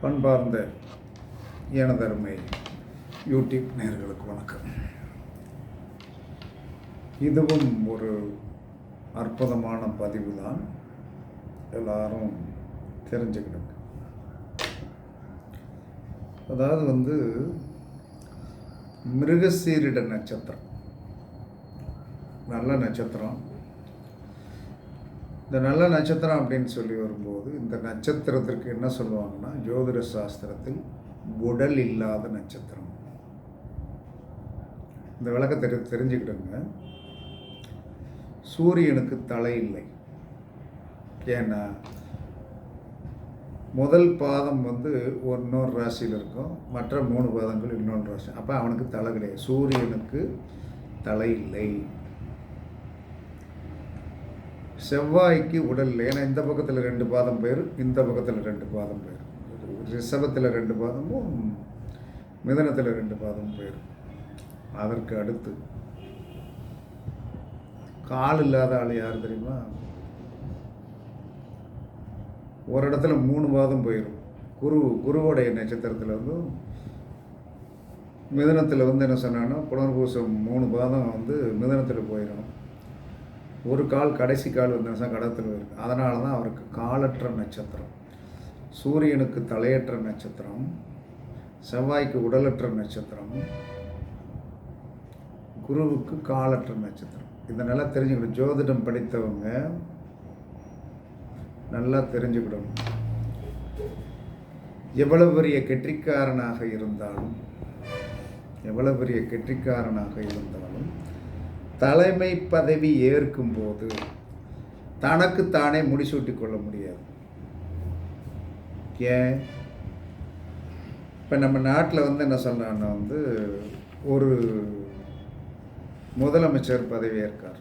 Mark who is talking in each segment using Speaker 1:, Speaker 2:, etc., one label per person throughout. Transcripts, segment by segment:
Speaker 1: பண்பார்ந்த எனதருமை யூடியூப் நேர்களுக்கு வணக்கம். இதுவும் ஒரு அற்புதமான பதிவு தான் எல்லாரும் தெரிஞ்சுக்கிடுங்க அதாவது வந்து மிருகசீரிட நட்சத்திரம். நல்ல நட்சத்திரம். இந்த நல்ல நட்சத்திரம் அப்படின்னு சொல்லி வரும்போது இந்த நட்சத்திரத்திற்கு என்ன சொல்லுவாங்கன்னா ஜோதிட சாஸ்திரத்தில் உடல் இல்லாத நட்சத்திரம். இந்த விளக்கத்தை தெரி- தெரிஞ்சுக்கிடுங்க. சூரியனுக்கு தலை இல்லை. ஏன்னா முதல் பாதம் வந்து இன்னொரு ராசியில் இருக்கும். மற்ற மூணு பாதங்கள் இன்னொன்று ராசி. அப்போ அவனுக்கு தலை கிடையாது. சூரியனுக்கு தலை இல்லை. செவ்வாய்க்கு உடல் இல்லை ஏன்னா இந்த பக்கத்தில் ரெண்டு பாதம் பேர் இந்த பக்கத்தில் ரெண்டு பாதம் பேர். ரிஷபத்தில் ரெண்டு பாதமும் மிதனத்தில் ரெண்டு பாதமும் பேர். அதற்கு அடுத்து கால் இல்லாத ஆள் யார் தெரியுமா? ஒரு இடத்துல மூணு பாதம் போயிடும் குரு குருவோடைய நட்சத்திரத்தில் வந்து மிதனத்தில் வந்து என்ன சொன்னான்னா புனர்பூசம் மூணு பாதம் வந்து மிதனத்தில் போயிடும் ஒரு கால் கடைசி கால் வந்து கடத்தில் இருக்குது அதனால தான் அவருக்கு காலற்ற நட்சத்திரம். சூரியனுக்கு தலையற்ற நட்சத்திரம். செவ்வாய்க்கு உடலற்ற நட்சத்திரம். குருவுக்கு காலற்ற நட்சத்திரம். இதை நல்லா தெரிஞ்சுக்கணும். ஜோதிடம் படித்தவங்க நல்லா தெரிஞ்சுக்கிடணும் எவ்வளவு பெரிய கெட்டிக்காரனாக இருந்தாலும் எவ்வளவு பெரிய கெட்டிக்காரனாக இருந்தாலும் தலைமை பதவி ஏற்கும்போது தனக்கு தானே முடிசூட்டி கொள்ள முடியாது. ஏன்? இப்போ நம்ம நாட்டில் வந்து என்ன சொல்கிறான்னா வந்து ஒரு முதலமைச்சர் பதவியேற்கார்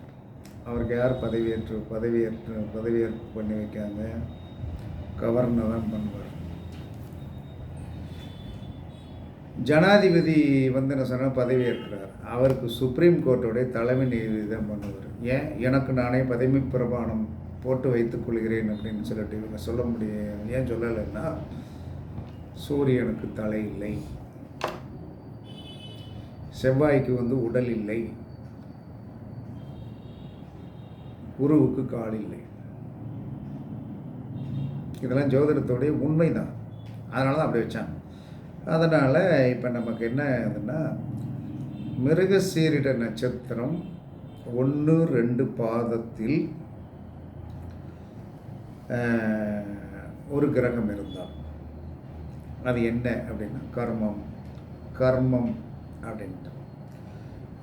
Speaker 1: அவருக்கு யார் பதவியேற்று பதவியேற்று பதவியேற்பு பண்ணி வைக்காங்க கவர்னர் தான் பண்ணுவார். ஜனாதிபதி வந்து என்ன சொன்னால் பதவியேற்கிறார் அவருக்கு சுப்ரீம் கோர்ட்டோடைய தலைமை நீதிபதி தான் பண்ணுவார். ஏன்? எனக்கு நானே பதவி பிரமாணம் போட்டு வைத்துக் கொள்கிறேன் அப்படின்னு சொல்லிட்டு இவங்க சொல்ல முடியும். ஏன் சொல்லலைன்னா சூரியனுக்கு தலை இல்லை. செவ்வாய்க்கு வந்து உடல் இல்லை. குருவுக்கு கால் இல்லை. இதெல்லாம் ஜோதிடத்துடைய உண்மைதான். அதனால தான் அப்படி வச்சாங்க. அதனால் இப்போ நமக்கு என்ன ஆகுதுன்னா மிருகசீரிட நட்சத்திரம் ஒன்று ரெண்டு பாதத்தில் ஒரு கிரகம் இருந்தால். அது என்ன அப்படின்னா கர்மம் கர்மம் அப்படின்ட்டு.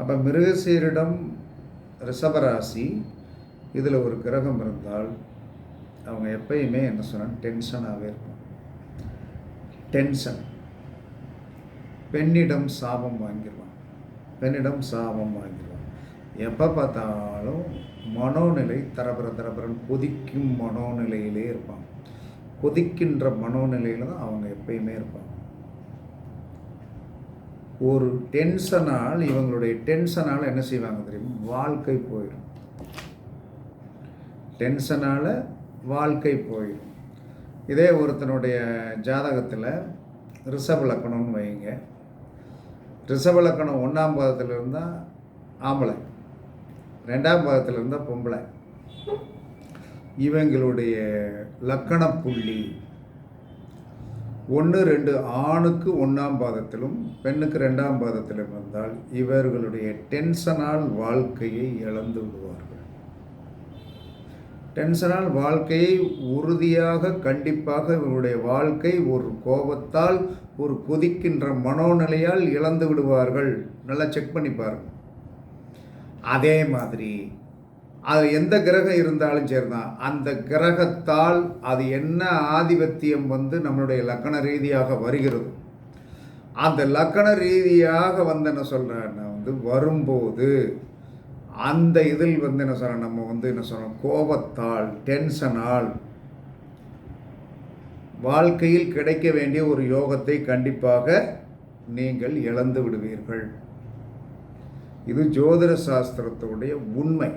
Speaker 1: அப்போ மிருகசீரிடம் ரிஷபராசி இதில் ஒரு கிரகம் இருந்தால் அவங்க எப்பயுமே என்ன சொன்னால் டென்ஷனாகவே இருக்கும் டென்ஷன். பெண்ணிடம் சாபம் வாங்கிடுவான் பெண்ணிடம் சாபம் வாங்கிடுவான் எப்போ பார்த்தாலும் மனோநிலை தரபர தரபரன் கொதிக்கும் மனோநிலையிலே இருப்பான். கொதிக்கின்ற மனோநிலையில் தான் அவங்க எப்பயுமே இருப்பாங்க. ஒரு டென்ஷனால் இவங்களுடைய டென்ஷனால் என்ன செய்வாங்க தெரியுமா? வாழ்க்கை போயிடும். டென்ஷனால் வாழ்க்கை போயிடும். இதே ஒருத்தனுடைய ஜாதகத்தில் ரிஷப லக்கணம்னு வைங்க ரிஷபலக்கணம் ஒன்றாம் பாதத்தில் இருந்தால் ஆம்பளை. ரெண்டாம் பாதத்தில் இருந்தால் பொம்பளை. இவங்களுடைய லக்கண புள்ளி ஒன்று ரெண்டு ஆணுக்கு ஒன்றாம் பாதத்திலும் பெண்ணுக்கு ரெண்டாம் பாதத்திலும் இருந்தால் இவர்களுடைய டென்ஷனால் வாழ்க்கையை இழந்து விடுவார்கள். டென்ஷனால் வாழ்க்கையை உறுதியாக கண்டிப்பாக இவருடைய வாழ்க்கை ஒரு கோபத்தால் ஒரு கொதிக்கின்ற மனோநிலையால் இழந்து விடுவார்கள். நல்லா செக் பண்ணி பாருங்க. அதே மாதிரி அது எந்த கிரகம் இருந்தாலும் சரிதான். அந்த கிரகத்தால் அது என்ன ஆதிபத்தியம் வந்து நம்மளுடைய லக்கண ரீதியாக வருகிறது. அந்த லக்கண ரீதியாக வந்து என்ன சொல்கிறேன்னா வந்து வரும்போது அந்த இதில் வந்து என்ன சொல்கிறேன் நம்ம வந்து என்ன சொல்கிறோம் கோபத்தால் டென்ஷனால் வாழ்க்கையில் கிடைக்க வேண்டிய ஒரு யோகத்தை கண்டிப்பாக நீங்கள் இழந்து விடுவீர்கள். இது ஜோதிட சாஸ்திரத்துடைய உண்மை.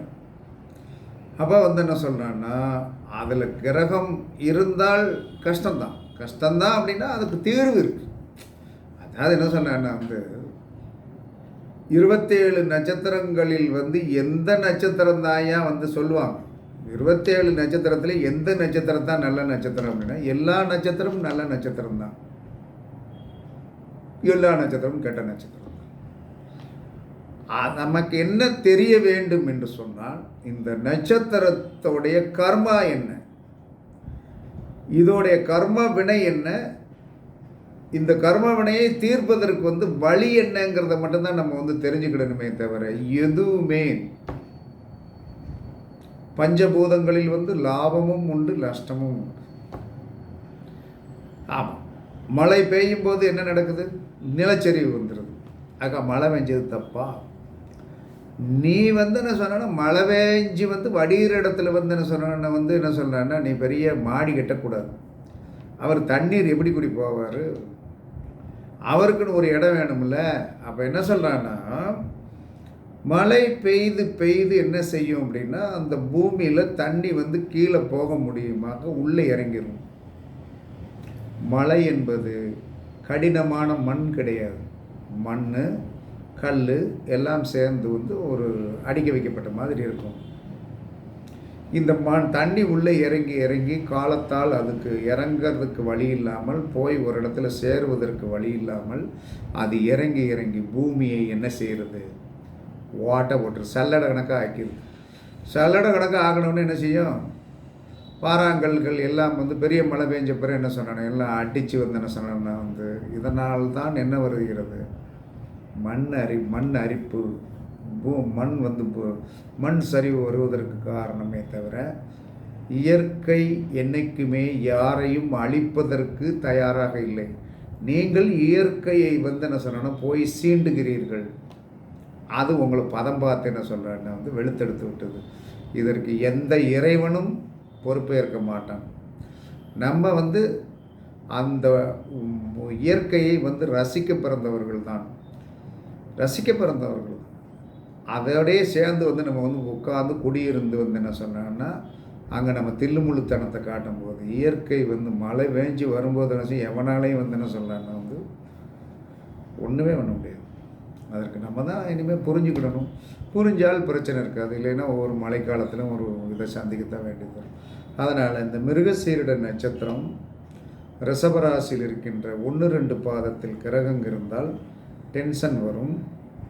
Speaker 1: அப்போ வந்து என்ன சொல்கிறான்னா அதில் கிரகம் இருந்தால் கஷ்டம்தான். கஷ்டம்தான் அப்படின்னா அதுக்கு தீர்வு இருக்குது அதாவது என்ன சொன்னேன்னா வந்து இருபத்தேழு நட்சத்திரங்களில் வந்து எந்த நட்சத்திரம் தாயா வந்து சொல்லுவாங்க? இருபத்தேழு நட்சத்திரத்தில் எந்த நட்சத்திரம் தான் நல்ல நட்சத்திரம் அப்படின்னா எல்லா நட்சத்திரமும் நல்ல நட்சத்திரம் தான். எல்லா நட்சத்திரமும் கெட்ட நட்சத்திரம் தான். நமக்கு என்ன தெரிய வேண்டும் என்று சொன்னால் இந்த நட்சத்திரத்தோடைய கர்மா என்ன? இதோடைய கர்ம வினை என்ன? இந்த கர்ம வினையை தீர்ப்பதற்கு வந்து வழி என்னங்கிறத மட்டும்தான் நம்ம வந்து தெரிஞ்சுக்கிடணுமே தவிர எதுவுமே பஞ்சபூதங்களில் வந்து லாபமும் உண்டு நஷ்டமும் உண்டு. ஆமாம் மழை பெய்யும் போது என்ன நடக்குது? நிலச்சரிவு வந்துடுது அக்கா மழை பெஞ்சது தப்பா? நீ வந்து என்ன சொன்னா மழை பெஞ்சு வந்து வடிகிற இடத்துல வந்து என்ன சொன்ன வந்து என்ன சொல்கிறேன்னா நீ பெரிய மாடி கட்டக்கூடாது. அவர் தண்ணீர் எப்படி குடி போவார்? அவருக்குன்னு ஒரு இடம் வேணும்ல. அப்போ என்ன சொல்கிறான்னா மழை பெய்து பெய்து என்ன செய்யும் அப்படின்னா அந்த பூமியில் தண்ணி வந்து கீழே போக முடியுமாக உள்ளே இறங்கிடும் மழை என்பது கடினமான மண் கிடையாது. மண் கல் எல்லாம் சேர்ந்து வந்து ஒரு அடிக்க வைக்கப்பட்ட மாதிரி இருக்கும். இந்த மண் தண்ணி உள்ளே இறங்கி இறங்கி காலத்தால் அதுக்கு இறங்கிறதுக்கு வழி இல்லாமல் போய் ஒரு இடத்துல சேருவதற்கு வழி இல்லாமல் அது இறங்கி இறங்கி பூமியை என்ன செய்கிறது? ஓட்டை போட்டுரு சல்லடை கணக்காக ஆக்கிடுது சல்லடை கணக்காக ஆகணும்னு என்ன செய்யும்? பாறாங்கல்கள் எல்லாம் வந்து பெரிய மழை பெஞ்ச பிறகு என்ன சொன்னானே? எல்லாம் அடித்து வந்து என்ன சொன்னா வந்து இதனால் தான் என்ன வருகிறது? மண் அரி மண் அரிப்பு. பூ மண் வந்து மண் சரிவு வருவதற்கு காரணமே தவிர இயற்கை என்றைக்குமே யாரையும் அழிப்பதற்கு தயாராக இல்லை. நீங்கள் இயற்கையை வந்து என்ன சொன்னால் போய் சீண்டுகிறீர்கள். அது உங்களை பதம் பார்த்து என்ன சொல்கிறேன்னா வந்து வெளுத்தெடுத்து விட்டது. இதற்கு எந்த இறைவனும் பொறுப்பேற்க மாட்டான். நம்ம வந்து அந்த இயற்கையை வந்து ரசிக்க பிறந்தவர்கள் தான். ரசிக்க பிறந்தவர்கள் அதோடய சேர்ந்து வந்து நம்ம வந்து உட்காந்து குடியிருந்து வந்து என்ன சொன்னாங்கன்னா அங்கே நம்ம தில்லுமுழுத்தனத்தை காட்டும் போது இயற்கை வந்து மழை வேஞ்சி வரும்போது என்ன எவனாலையும் வந்து என்ன சொல்கிறான்னா வந்து ஒன்றுமே பண்ண முடியாது. அதற்கு நம்ம தான் இனிமேல் புரிஞ்சுக்கிடணும். புரிஞ்சால் பிரச்சனை இருக்காது. இல்லைன்னா ஒவ்வொரு மழைக்காலத்திலும் ஒரு இதை சந்திக்கத்தான் வேண்டியது வரும். அதனால் இந்த மிருகசீரிட நட்சத்திரம் ரிஷபராசியில் இருக்கின்ற ஒன்று ரெண்டு பாதத்தில் கிரகம் இருந்தால் டென்ஷன் வரும்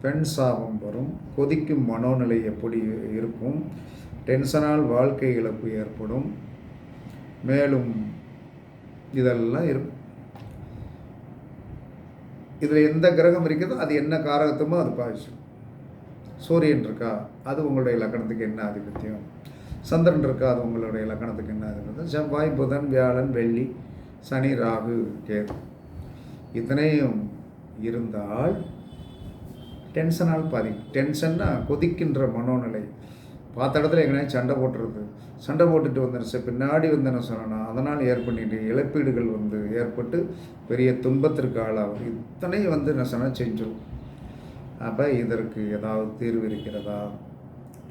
Speaker 1: பெண் சாபம் வரும் கொதிக்கும் மனோநிலை எப்படி இருக்கும் டென்ஷனால் வாழ்க்கை இழப்பு ஏற்படும். மேலும் இதெல்லாம் இருக்கும் இதில் எந்த கிரகம் இருக்குதோ அது என்ன காரகத்தமோ அது பாதிச்சிடும் சூரியன் இருக்கா அது உங்களுடைய லக்கணத்துக்கு என்ன ஆதிபத்தியம்? சந்திரன் இருக்கா அது உங்களுடைய லக்கணத்துக்கு என்ன ஆதிபத்தியம்? செவ்வாய் புதன் வியாழன் வெள்ளி சனி ராகு கேது. இத்தனையும் இருந்தால் டென்ஷனால் பாதி டென்ஷன்னா கொதிக்கின்ற மனோநிலை. பார்த்த இடத்துல எங்கேனா சண்டை போட்டுறது. சண்டை போட்டுட்டு வந்துருச்சு பின்னாடி வந்து என்ன சொன்னேன்னா அதனால் ஏற்பட்டு இழப்பீடுகள் வந்து ஏற்பட்டு பெரிய துன்பத்திற்கு ஆளாகும் இத்தனை வந்து என்ன சொன்னால் செஞ்சிடும் அப்போ இதற்கு ஏதாவது தீர்வு இருக்கிறதா?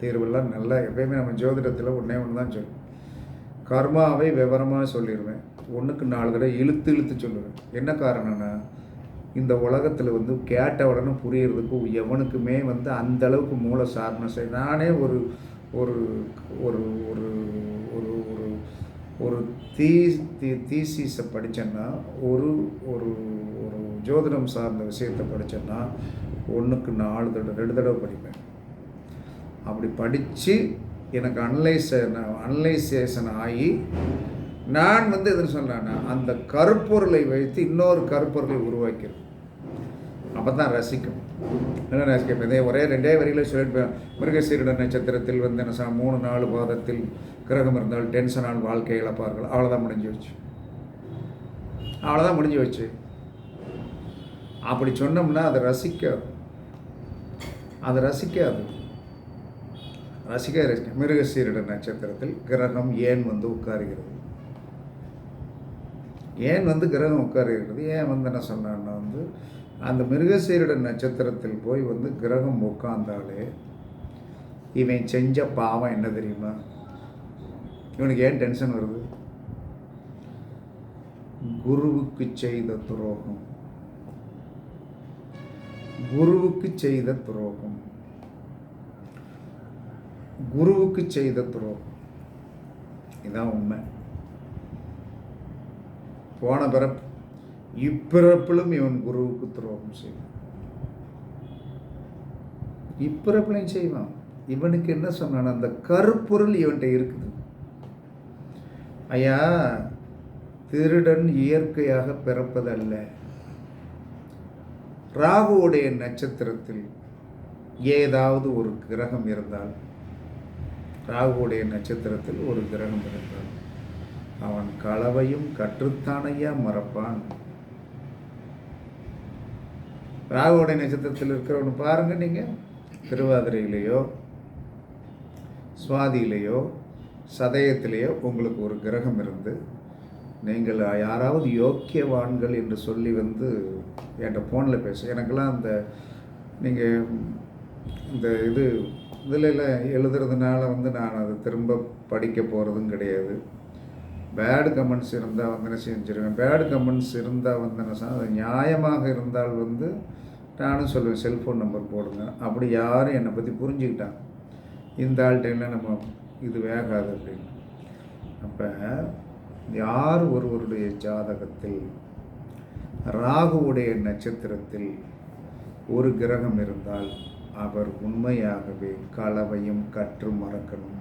Speaker 1: தீர்வெல்லாம் நல்லா எப்பயுமே நம்ம ஜோதிடத்தில் ஒன்றே ஒன்று தான் சொல்லுவோம். கர்மாவை விவரமாக சொல்லிடுவேன். ஒன்றுக்கு நாலு தடவை இழுத்து இழுத்து சொல்லுவேன். என்ன காரணம்னா இந்த உலகத்தில் வந்து கேட்ட உடனே புரியறதுக்கு எவனுக்குமே வந்து அந்த அளவுக்கு மூல சாரணம் நானே ஒரு ஒரு ஒரு ஒரு ஒரு ஒரு ஒரு தீ தீ தீசிஸை படித்தேன்னா ஒரு ஒரு ஒரு ஜோதிடம் சார்ந்த விஷயத்தை படித்தேன்னா ஒன்றுக்கு நாலு தடவை ரெண்டு தடவை படிப்பேன். அப்படி படித்து எனக்கு அனலைஸ் அனலைசேஷன் ஆகி நான் வந்து எதுன்னு சொன்னேன்னா அந்த கருப்பொருளை வைத்து இன்னொரு கருப்பொருளை உருவாக்கிறேன் அப்போ தான் ரசிக்கும். என்ன ரசிக்கும்? இதே ஒரே ரெண்டே வரிகளை சொல்லிட்டு மிருகசீரிட நட்சத்திரத்தில் வந்து என்ன மூணு நாலு பாதத்தில் கிரகம் இருந்தால் டென்ஷனால் வாழ்க்கை இழப்பார்கள். அவ்வளோதான் முடிஞ்சு வச்சு அவ்வளோதான் முடிஞ்சு வச்சு அப்படி சொன்னோம்னா அதை ரசிக்காது. அதை ரசிக்காது. ரசிக்க ரசிக்க மிருகசீரிட நட்சத்திரத்தில் கிரகம் ஏன் வந்து உட்காருகிறது? ஏன் வந்து கிரகம் உட்காருகிறது? ஏன் வந்து என்ன சொன்னான்னா வந்து அந்த மிருகசீரட நட்சத்திரத்தில் போய் வந்து கிரகம் உட்காந்தாலே இவன் செஞ்ச பாவம் என்ன தெரியுமா? இவனுக்கு ஏன் டென்ஷன் வருது? குருவுக்கு செய்த துரோகம். குருவுக்கு செய்த துரோகம். குருவுக்கு செய்த துரோகம். இதான் உண்மை. போன பிறப்பு இப்பிறப்பிலும் இவன் குருவுக்கு துரோகம் செய்வான். இப்பிறப்பிலையும் செய்வான். இவனுக்கு என்ன சொன்னான்? அந்த கருப்பொருள் இவன்கிட்ட இருக்குது. ஐயா திருடன் இயற்கையாக பிறப்பதல்ல. ராகுவுடைய நட்சத்திரத்தில் ஏதாவது ஒரு கிரகம் இருந்தால் ராகுவுடைய நட்சத்திரத்தில் ஒரு கிரகம் இருந்தால் அவன் களவையும் கற்றுத்தானையா மறப்பான். ராகுவுடைய நட்சத்திரத்தில் இருக்கிறவனு பாருங்க நீங்கள் திருவாதிரையிலேயோ சுவாதியிலேயோ சதயத்திலேயோ உங்களுக்கு ஒரு கிரகம் இருந்து நீங்கள் யாராவது யோக்கியவான்கள் என்று சொல்லி வந்து என்கிட்ட ஃபோனில் பேச. எனக்கெல்லாம் அந்த நீங்கள் இந்த இது இதில் எல்லாம் எழுதுறதுனால வந்து நான் அதை திரும்ப படிக்க போகிறதும் கிடையாது. பேடு கமெண்ட்ஸ் இருந்தால் வந்து என்ன செஞ்சிருவேன். பேடு கமெண்ட்ஸ் இருந்தால் வந்து என்ன சொன்னால் அது நியாயமாக இருந்தால் வந்து நானும் சொல்லுவேன் செல்ஃபோன் நம்பர் போடுங்க. அப்படி யாரும் என்னை பற்றி புரிஞ்சுக்கிட்டாங்க. இந்த ஆள்கிட்ட நம்ம இது வேகாது அப்படின்னு. அப்போ யார் ஒருவருடைய ஜாதகத்தில் ராகுவுடைய நட்சத்திரத்தில் ஒரு கிரகம் இருந்தால் அவர் உண்மையாகவே களவையும் கற்று மறக்கணும்.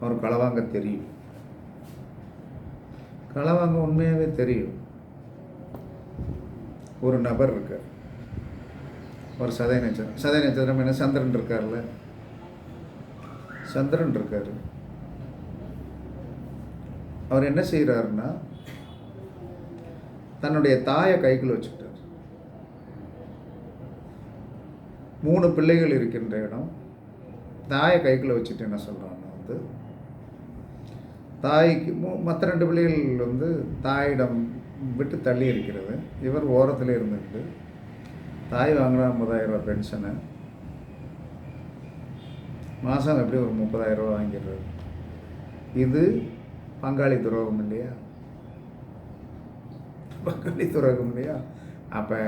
Speaker 1: அவர் களவாங்க தெரியும். களவாங்க உண்மையாகவே தெரியும். ஒரு நபர் இருக்கார். ஒரு சதய நட்சத்திரம். சதய நட்சத்திரம் என்ன? சந்திரன் இருக்கார்ல. சந்திரன் இருக்கார். அவர் என்ன செய்கிறாருன்னா தன்னுடைய தாயை கைக்குள்ள வச்சுக்கிட்டார். மூணு பிள்ளைகள் இருக்கின்ற இடம். தாயை கைக்குள்ள வச்சுட்டு என்ன சொல்கிறான்னா வந்து தாய்க்கு மற்ற ரெண்டு பிள்ளைகள் வந்து தாயிடம் விட்டு தள்ளி இருக்கிறது. இவர் ஓரத்தில் இருந்துட்டு தாய் வாங்கினா ஐம்பதாயிரம் ரூபா பென்ஷனை மாதம் எப்படி ஒரு முப்பதாயிரம் ரூபா வாங்கிடுறாரு இது பங்காளி துரோகம் இல்லையா? பங்காளி துரோகம் இல்லையா? அப்போ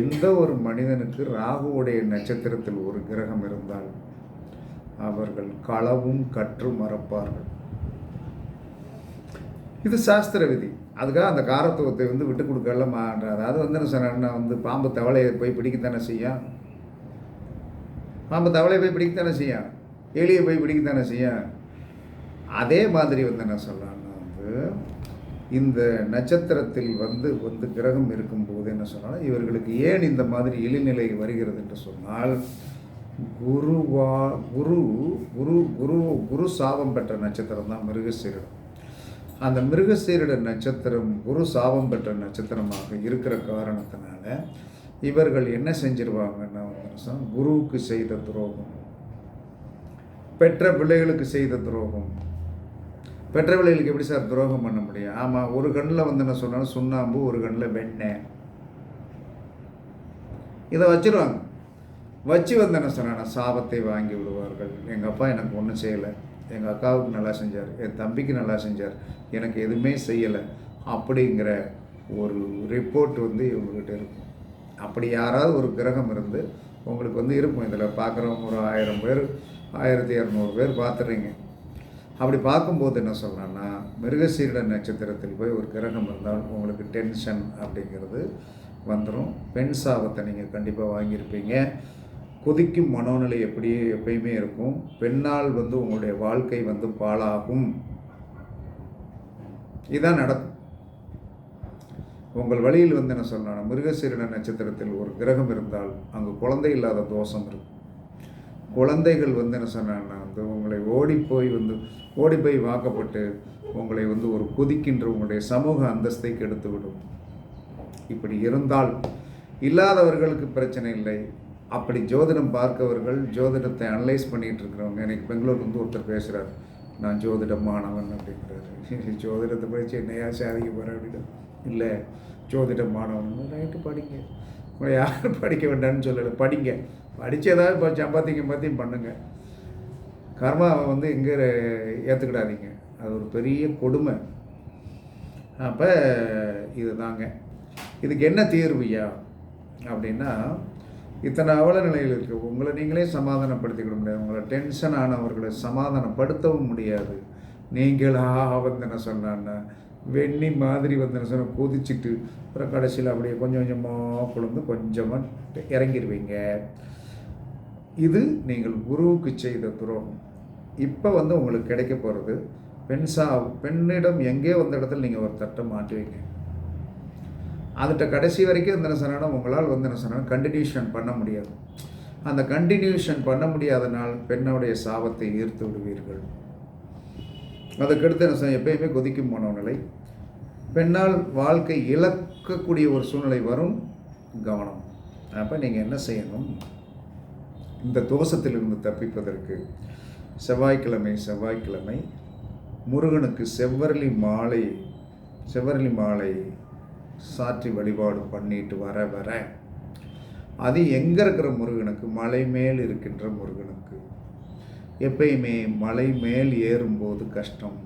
Speaker 1: எந்த ஒரு மனிதனுக்கு ராகுவுடைய நட்சத்திரத்தில் ஒரு கிரகம் இருந்தால் அவர்கள் களவும் கற்று மறப்பார்கள். இது சாஸ்திர விதி. அதுக்காக அந்த காரத்துவத்தை வந்து விட்டு கொடுக்கல மாட்டார் அது வந்து என்ன சொன்னா வந்து பாம்பு தவளையை போய் பிடிக்கத்தானே செய்யும். பாம்பு தவளையை போய் பிடிக்கத்தானே செய்யும். எலியை போய் பிடிக்கத்தானே செய்யும். அதே மாதிரி வந்து என்ன சொல்லலாம்னா வந்து இந்த நட்சத்திரத்தில் வந்து வந்து கிரகம் இருக்கும்போது என்ன சொன்னால் இவர்களுக்கு ஏன் இந்த மாதிரி இழிநிலை வருகிறது என்று சொன்னால் குருவா குரு குரு குரு குரு சாபம் பெற்ற நட்சத்திரம் தான் மிருகசீரிடம். அந்த மிருகசீரிட நட்சத்திரம் குரு சாபம் பெற்ற நட்சத்திரமாக இருக்கிற காரணத்தினால இவர்கள் என்ன செஞ்சிருவாங்கன்னா குருவுக்கு செய்த துரோகம் பெற்ற பிள்ளைகளுக்கு செய்த துரோகம். பெற்ற பிள்ளைகளுக்கு எப்படி சார் துரோகம் பண்ண முடியும்? ஆமாம் ஒரு கண்ணில் வந்து என்ன சொன்னாலும் சுண்ணாம்பு ஒரு கண்ணில் வெண்ணெய் இதை வச்சிருவாங்க. வச்சு வந்து என்ன சொன்னா சாபத்தை வாங்கி விடுவார்கள். எங்கள் அப்பா எனக்கு ஒன்றும் செய்யலை. எங்கள் அக்காவுக்கு நல்லா செஞ்சார் என் தம்பிக்கு நல்லா செஞ்சார். எனக்கு எதுவுமே செய்யலை. அப்படிங்கிற ஒரு ரிப்போர்ட் வந்து இவங்ககிட்ட இருக்கும். அப்படி யாராவது ஒரு கிரகம் இருந்து உங்களுக்கு வந்து இருக்கும். இதில் பார்க்குறவங்க ஒரு ஆயிரம் பேர் ஆயிரத்தி இரநூறு பேர் பார்த்துறீங்க அப்படி பார்க்கும்போது என்ன சொல்கிறேன்னா மிருகசீரிட நட்சத்திரத்தில் போய் ஒரு கிரகம் இருந்தால் உங்களுக்கு டென்ஷன் அப்படிங்கிறது வந்துடும் பெண் சாபத்தை நீங்கள் கண்டிப்பாக வாங்கியிருப்பீங்க. கொதிக்கும் மனோநிலை எப்படியே எப்பயுமே இருக்கும். பெண்ணால் வந்து உங்களுடைய வாழ்க்கை வந்து பாழாகும். இதான் நடக்கும். உங்கள் வழியில் வந்து என்ன சொல்லணும் மிருகசீரன நட்சத்திரத்தில் ஒரு கிரகம் இருந்தால் அங்கு குழந்தை இல்லாத தோஷம் இருக்கும். குழந்தைகள் வந்து என்ன சொன்னாங்கன்னா வந்து உங்களை ஓடிப்போய் வந்து ஓடிப்போய் வாக்கப்பட்டு உங்களை வந்து ஒரு கொதிக்கின்ற உங்களுடைய சமூக அந்தஸ்தை கெடுத்து விடும் இப்படி இருந்தால் இல்லாதவர்களுக்கு பிரச்சனை இல்லை. அப்படி ஜோதிடம் பார்க்கவர்கள் ஜோதிடத்தை அனலைஸ் பண்ணிகிட்டு இருக்கிறவங்க எனக்கு பெங்களூர் வந்து ஒருத்தர் பேசுகிறார் நான் ஜோதிடம் மாணவன் அப்படிங்கிறாரு. ஜோதிடத்தை படித்து என்னையா சாதிக்க போகிறேன் அப்படின்னா. இல்லை ஜோதிடம் மாணவன் ரைட்டு படிங்க. உங்களை யாரும் படிக்க வேண்டாம்னு சொல்லலை. படிங்க. படித்து ஏதாவது இப்போ சம்பாத்திங்க சம்பாத்தியம் பண்ணுங்கள் கர்மாவை வந்து எங்கே ஏற்றுக்கிடாதீங்க அது ஒரு பெரிய கொடுமை. அப்போ இது தாங்க. இதுக்கு என்ன தீர்வுயா அப்படின்னா இத்தனை அவல நிலையில் இருக்கு. உங்களை நீங்களே சமாதானப்படுத்திக்கிட முடியாது. உங்களை டென்ஷன் ஆனவர்களை சமாதானப்படுத்தவும் முடியாது. நீங்களா வந்து என்ன சொன்னான்னா வெண்ணி மாதிரி வந்தன சொன்ன கொதிச்சுட்டு அப்புறம் கடைசியில் அப்படியே கொஞ்சம் கொஞ்சமாக குழந்து கொஞ்சமாக இறங்கிடுவீங்க இது நீங்கள் குருவுக்கு செய்த துரோகம். இப்போ வந்து உங்களுக்கு கிடைக்க போகிறது பெண் சா பெண்ணிடம் எங்கே வந்த இடத்துல நீங்கள் ஒரு தட்டை மாட்டுவீங்க அதுகிட்ட கடைசி வரைக்கும் இந்த நசனம் உங்களால் வந்து நசனம் கண்டினியூஷன் பண்ண முடியாது. அந்த கண்டினியூஷன் பண்ண முடியாதனால் பெண்ணுடைய சாபத்தை ஈர்த்து விடுவீர்கள். அதுக்கடுத்து நசனம் எப்பயுமே கொதிக்கும் போன நிலை. பெண்ணால் வாழ்க்கை இழக்கக்கூடிய ஒரு சூழ்நிலை வரும். கவனம். அப்போ நீங்கள் என்ன செய்யணும்? இந்த தோஷத்திலிருந்து தப்பிப்பதற்கு செவ்வாய்க்கிழமை செவ்வாய்க்கிழமை முருகனுக்கு செவ்வரளி மாலை செவ்வரளி மாலை சாற்றி வழிபாடு பண்ணிட்டு வர வர. அது எங்கே இருக்கிற முருகனுக்கு? மலை மேல் இருக்கின்ற முருகனுக்கு. எப்பயுமே மலை மேல் ஏறும்போது கஷ்டம்.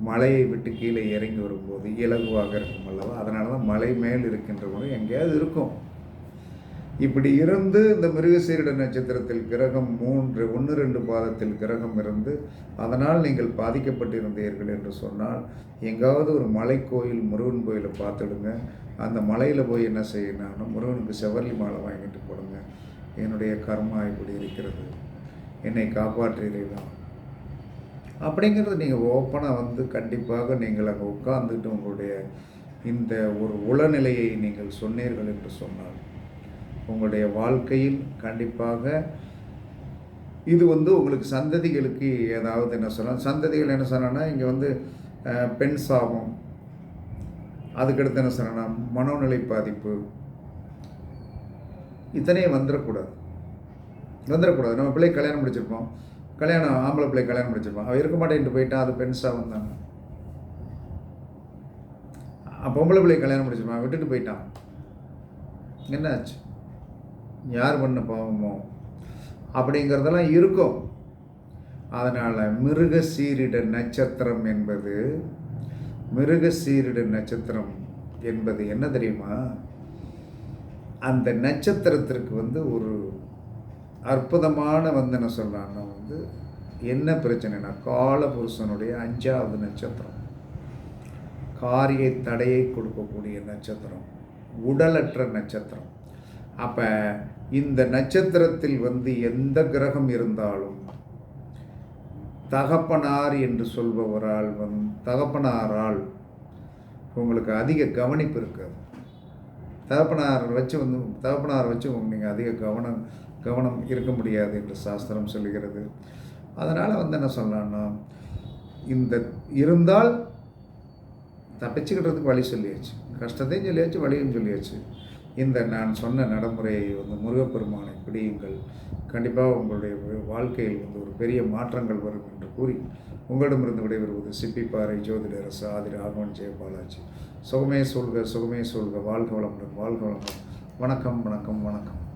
Speaker 1: மலையை விட்டு கீழே இறங்கி வரும்போது இலகுவாக இருக்கும் அல்லவா? அதனால தான் மலை மேல் இருக்கின்ற முருகன் எங்கேயாவது இருக்கும். இப்படி இருந்து இந்த மிருகசீரிட நட்சத்திரத்தில் கிரகம் மூன்று ஒன்று ரெண்டு பாதத்தில் கிரகம் இருந்து அதனால் நீங்கள் பாதிக்கப்பட்டிருந்தீர்கள் என்று சொன்னால் எங்காவது ஒரு மலை கோயில் முருகன் கோயிலை பார்த்துடுங்க. அந்த மலையில் போய் என்ன செய்யணும் முருகனுக்கு செவரி மாலை வாங்கிட்டு போடுங்க. என்னுடைய கர்மா இப்படி இருக்கிறது. என்னை காப்பாற்றுகிறீர்களா அப்படிங்கிறது நீங்கள் ஓப்பனாக வந்து கண்டிப்பாக நீங்கள் அங்கே உட்கார்ந்துட்டு உங்களுடைய இந்த ஒரு உளநிலையை நீங்கள் சொன்னீர்கள் என்று சொன்னால் உங்களுடைய வாழ்க்கையில் கண்டிப்பாக இது வந்து உங்களுக்கு சந்ததிகளுக்கு ஏதாவது என்ன சொல்லலாம்? சந்ததிகள் என்ன சொன்னா இங்கே வந்து பெண் சாபம். அதுக்கடுத்து என்ன சொன்னா மனோநிலை பாதிப்பு. இத்தனையும் வந்துடக்கூடாது வந்துடக்கூடாது நம்ம பிள்ளை கல்யாணம் முடிச்சிருப்போம். கல்யாணம் ஆம்பளை பிள்ளை கல்யாணம் முடிச்சிருப்போம். அவன் இருக்க மாட்டேன்ட்டு போயிட்டா அது பெண் சாபம் தானே. பொம்பளை பிள்ளை கல்யாணம் முடிச்சிருப்பான் விட்டுட்டு போயிட்டான். என்ன ஆச்சு யார் பண்ண பாவமோ? அப்படிங்கிறதெல்லாம் இருக்கும். அதனால் மிருக சீரிட நட்சத்திரம் என்பது மிருக சீரிட நட்சத்திரம் என்பது என்ன தெரியுமா? அந்த நட்சத்திரத்திற்கு வந்து ஒரு அற்புதமான வந்து என்ன சொல்லலாம்னா வந்து என்ன பிரச்சனைனா காலபுருஷனுடைய அஞ்சாவது நட்சத்திரம். காரிய தடையை கொடுக்கக்கூடிய நட்சத்திரம் உடலற்ற நட்சத்திரம். அப்போ இந்த நட்சத்திரத்தில் வந்து எந்த கிரகம் இருந்தாலும் தகப்பனார் என்று சொல்பவரால் வந் தகப்பனாரால் உங்களுக்கு அதிக கவனிப்பு இருக்காது. தகப்பனார் வச்சு வந்து தகப்பனார் வச்சு நீங்கள் அதிக கவனம் கவனம் இருக்க முடியாது என்று சாஸ்திரம் சொல்கிறது அதனால் வந்து என்ன சொல்லலாம்னா இந்த இருந்தால் தப்பிச்சுக்கிட்டதுக்கு வழி சொல்லியாச்சு. கஷ்டத்தையும் சொல்லியாச்சு வழியும் சொல்லியாச்சு. இந்த நான் சொன்ன நடைமுறையை வந்து முருகப்பெருமானை பிடியுங்கள். கண்டிப்பாக உங்களுடைய வாழ்க்கையில் வந்து ஒரு பெரிய மாற்றங்கள் வரும் என்று கூறி உங்களிடமிருந்து விடைபெறுவது சிப்பிப்பாறை ஜோதிடரசு ஆதி ராகவன் ஜெயபாலாஜி சுகமே சொல்க சுகமே சொல்க. வாழ்க வளமுடன் வாழ்க வளமுடன். வணக்கம் வணக்கம் வணக்கம்.